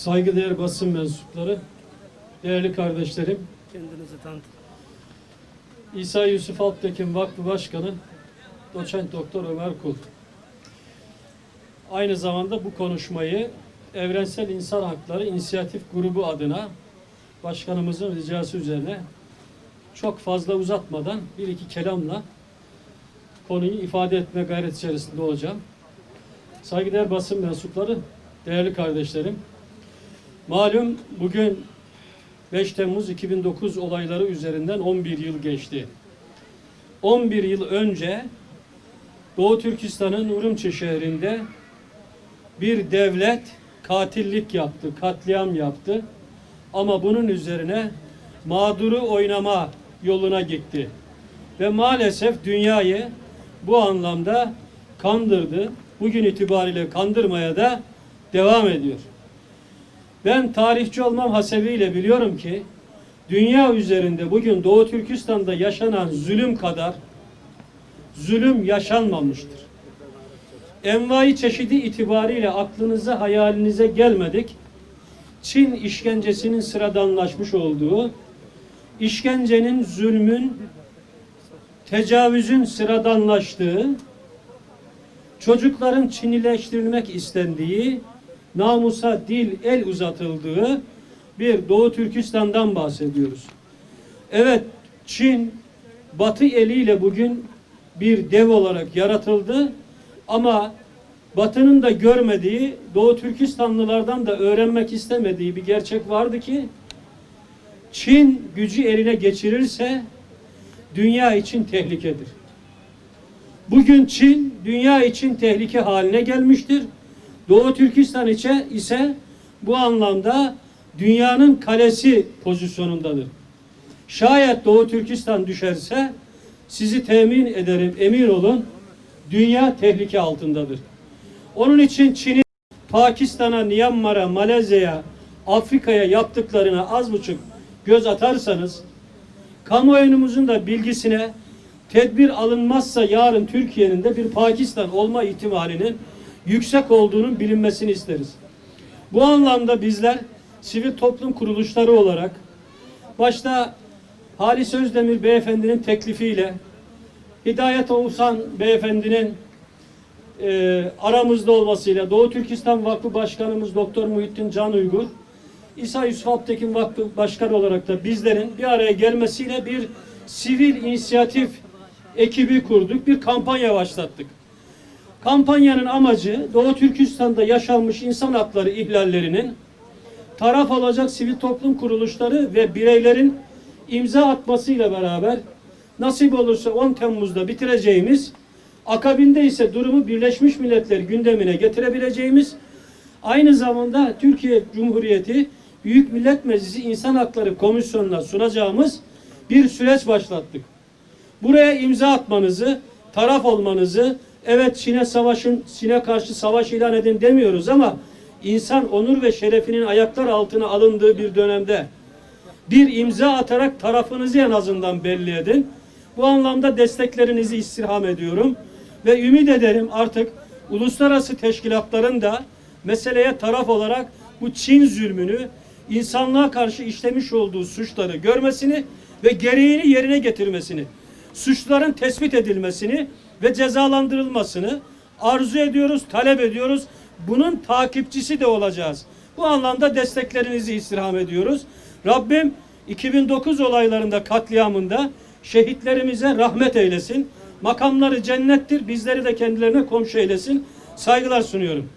saygıdeğer basın mensupları, değerli kardeşlerim, Kendinizi tanıtın. İsa Yusuf Alptekin Vakfı Başkanı, Doçent Doktor Ömer Kul. Aynı zamanda bu konuşmayı Evrensel İnsan Hakları İnisiyatif Grubu adına başkanımızın ricası üzerine çok fazla uzatmadan bir iki kelamla konuyu ifade etme gayret içerisinde olacağım. Saygıdeğer basın mensupları, değerli kardeşlerim, malum bugün 5 Temmuz 2009 olayları üzerinden 11 yıl geçti. 11 yıl önce Doğu Türkistan'ın Urumçi şehrinde bir devlet katillik yaptı, katliam yaptı. Ama bunun üzerine mağduru oynama yoluna gitti. Ve maalesef dünyayı bu anlamda kandırdı. Bugün itibariyle kandırmaya da devam ediyor. Ben tarihçi olmam hasebiyle biliyorum ki dünya üzerinde bugün Doğu Türkistan'da yaşanan zulüm kadar zulüm yaşanmamıştır. Envai çeşidi itibariyle aklınıza hayalinize gelmedik. Çin işkencesinin sıradanlaşmış olduğu, işkencenin, zulmün, tecavüzün sıradanlaştığı, çocukların Çinileştirilmek istendiği, namusa dil el uzatıldığı bir Doğu Türkistan'dan bahsediyoruz. Evet Çin Batı eliyle bugün bir dev olarak yaratıldı ama Batı'nın da görmediği, Doğu Türkistanlılardan da öğrenmek istemediği bir gerçek vardı ki Çin gücü eline geçirirse dünya için tehlikedir. Bugün Çin dünya için tehlike haline gelmiştir. Doğu Türkistan içe ise bu anlamda dünyanın kalesi pozisyonundadır. Şayet Doğu Türkistan düşerse sizi temin ederim emin olun dünya tehlike altındadır. Onun için Çin'in Pakistan'a, Myanmar'a, Malezya'ya, Afrika'ya yaptıklarına az buçuk göz atarsanız kamuoyunumuzun da bilgisine tedbir alınmazsa yarın Türkiye'nin de bir Pakistan olma ihtimalinin yüksek olduğunun bilinmesini isteriz. Bu anlamda bizler sivil toplum kuruluşları olarak başta Halis Özdemir beyefendinin teklifiyle Hidayet Oğuzhan beyefendinin e, aramızda olmasıyla Doğu Türkistan Vakfı Başkanımız Doktor Muhittin Can Uygur İsa Yusuf Alptekin Vakfı Başkanı olarak da bizlerin bir araya gelmesiyle bir sivil inisiyatif ekibi kurduk. Bir kampanya başlattık. Kampanyanın amacı Doğu Türkistan'da yaşanmış insan hakları ihlallerinin taraf alacak sivil toplum kuruluşları ve bireylerin imza atmasıyla beraber nasip olursa 10 Temmuz'da bitireceğimiz akabinde ise durumu Birleşmiş Milletler gündemine getirebileceğimiz aynı zamanda Türkiye Cumhuriyeti Büyük Millet Meclisi İnsan Hakları Komisyonu'na sunacağımız bir süreç başlattık. Buraya imza atmanızı, taraf olmanızı, evet Çin'e savaşın, Çin'e karşı savaş ilan edin demiyoruz ama insan onur ve şerefinin ayaklar altına alındığı bir dönemde bir imza atarak tarafınızı en azından belli edin. Bu anlamda desteklerinizi istirham ediyorum ve ümit ederim artık uluslararası teşkilatların da meseleye taraf olarak bu Çin zulmünü insanlığa karşı işlemiş olduğu suçları görmesini ve gereğini yerine getirmesini, suçların tespit edilmesini ve cezalandırılmasını arzu ediyoruz, talep ediyoruz. Bunun takipçisi de olacağız. Bu anlamda desteklerinizi istirham ediyoruz. Rabbim 2009 olaylarında katliamında şehitlerimize rahmet eylesin. Makamları cennettir. Bizleri de kendilerine komşu eylesin. Saygılar sunuyorum.